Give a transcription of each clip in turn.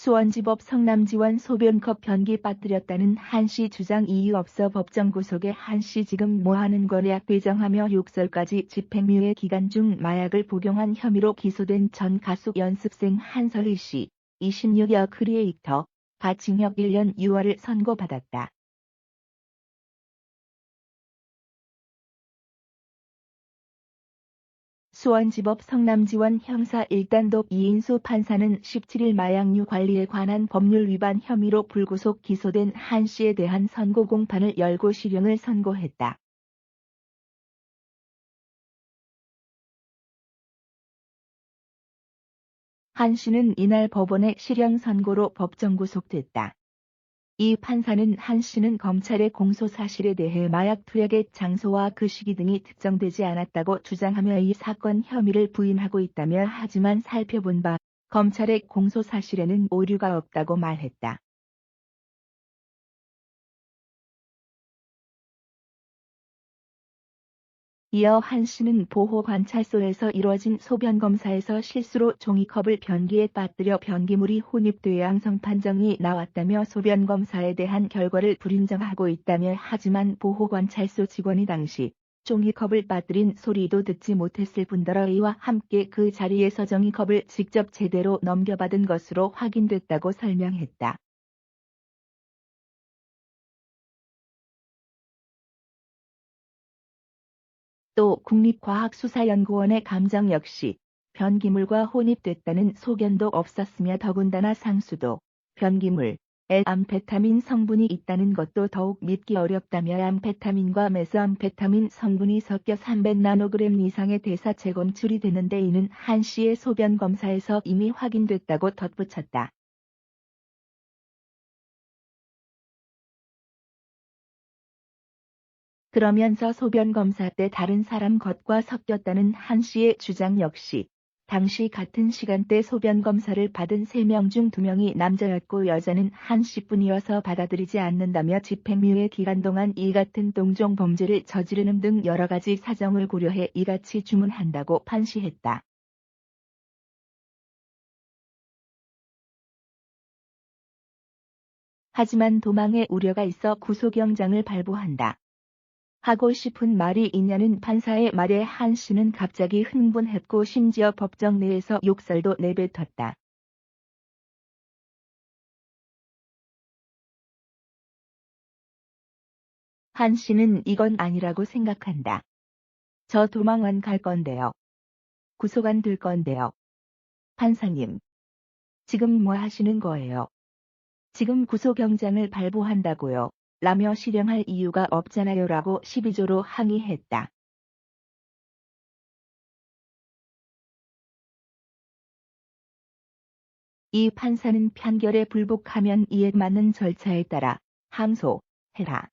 수원지법 성남지원 소변컵 변기 빠뜨렸다는 한 씨 주장 이유 없어 법정 구속에 한 씨 지금 뭐하는 거냐 배정하며 욕설까지 집행유예 기간 중 마약을 복용한 혐의로 기소된 전 가수 연습생 한설희 씨 26여 크리에이터 가징역 1년 6월을 선고받았다. 수원지법 성남지원 형사 1단독 이인수 판사는 17일 마약류 관리에 관한 법률 위반 혐의로 불구속 기소된 한 씨에 대한 선고 공판을 열고 실형을 선고했다. 한 씨는 이날 법원의 실형 선고로 법정 구속됐다. 이 판사는 한 씨는 검찰의 공소 사실에 대해 마약 투약의 장소와 그 시기 등이 특정되지 않았다고 주장하며 이 사건 혐의를 부인하고 있다며 하지만 살펴본 바 검찰의 공소 사실에는 오류가 없다고 말했다. 이어 한 씨는 보호관찰소에서 이뤄진 소변검사에서 실수로 종이컵을 변기에 빠뜨려 변기물이 혼입돼 양성 판정이 나왔다며 소변검사에 대한 결과를 불인정하고 있다며 하지만 보호관찰소 직원이 당시 종이컵을 빠뜨린 소리도 듣지 못했을 뿐더러 이와 함께 그 자리에서 종이컵을 직접 제대로 넘겨받은 것으로 확인됐다고 설명했다. 또 국립과학수사연구원의 감정 역시 변기물과 혼입됐다는 소견도 없었으며 더군다나 상수도 변기물, 에 암페타민 성분이 있다는 것도 더욱 믿기 어렵다며 암페타민과 메스암페타민 성분이 섞여 300나노그램 이상의 대사 재검출이 되는데 이는 한 씨의 소변 검사에서 이미 확인됐다고 덧붙였다. 그러면서 소변 검사 때 다른 사람 것과 섞였다는 한 씨의 주장 역시 당시 같은 시간대 소변 검사를 받은 3명 중 2명이 남자였고 여자는 한 씨뿐이어서 받아들이지 않는다며 집행유예 기간 동안 이 같은 동종 범죄를 저지르는 등 여러 가지 사정을 고려해 이같이 주문한다고 판시했다. 하지만 도망의 우려가 있어 구속영장을 발부한다. 하고 싶은 말이 있냐는 판사의 말에 한 씨는 갑자기 흥분했고 심지어 법정 내에서 욕설도 내뱉었다. 한 씨는 이건 아니라고 생각한다. 저 도망 안 갈 건데요. 구속 안 될 건데요. 판사님. 지금 뭐 하시는 거예요? 지금 구속영장을 발부한다고요. 라며 실형할 이유가 없잖아요 라고 12조로 항의했다. 이 판사는 판결에 불복하면 이에 맞는 절차에 따라 항소 해라.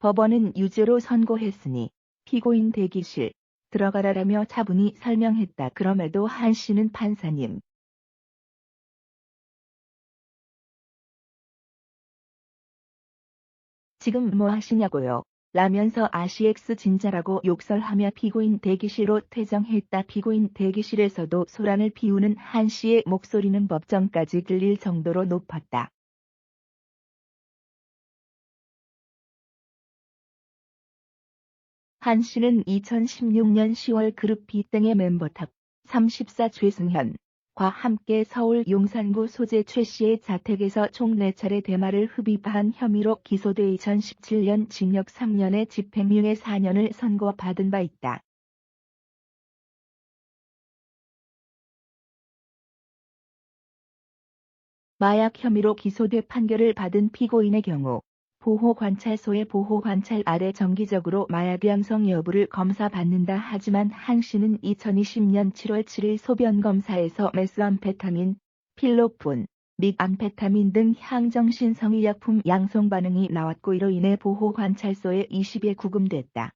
법원은 유죄로 선고했으니 피고인 대기실 들어가라라며 차분히 설명했다. 그럼에도 한 씨는 판사님 지금 뭐 하시냐고요. 라면서 RCX 진짜라고 욕설하며 피고인 대기실로 퇴정했다. 피고인 대기실에서도 소란을 피우는 한 씨의 목소리는 법정까지 들릴 정도로 높았다. 한 씨는 2016년 10월 그룹 B 등의 멤버 탑 34 최승현, 과 함께 서울 용산구 소재 최 씨의 자택에서 총 4차례 대마를 흡입한 혐의로 기소돼 2017년 징역 3년에 집행유예 4년을 선고받은 바 있다. 마약 혐의로 기소돼 판결을 받은 피고인의 경우 보호관찰소의 보호관찰 아래 정기적으로 마약 양성 여부를 검사받는다 하지만 한 씨는 2020년 7월 7일 소변검사에서 메스암페타민, 필로폰, 믹암페타민 등 향정신성의약품 양성 반응이 나왔고 이로 인해 보호관찰소에 20에 구금됐다.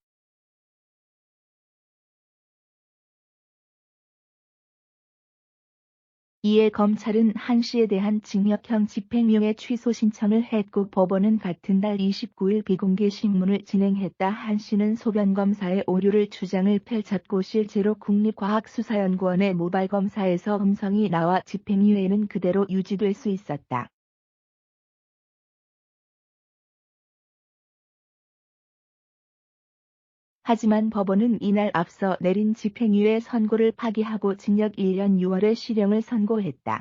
이에 검찰은 한 씨에 대한 징역형 집행유예 취소 신청을 했고 법원은 같은 달 29일 비공개 신문을 진행했다. 한 씨는 소변검사의 오류를 주장을 펼쳤고 실제로 국립과학수사연구원의 모발검사에서 음성이 나와 집행유예는 그대로 유지될 수 있었다. 하지만 법원은 이날 앞서 내린 집행유예 선고를 파기하고 징역 1년 6월의 실형을 선고했다.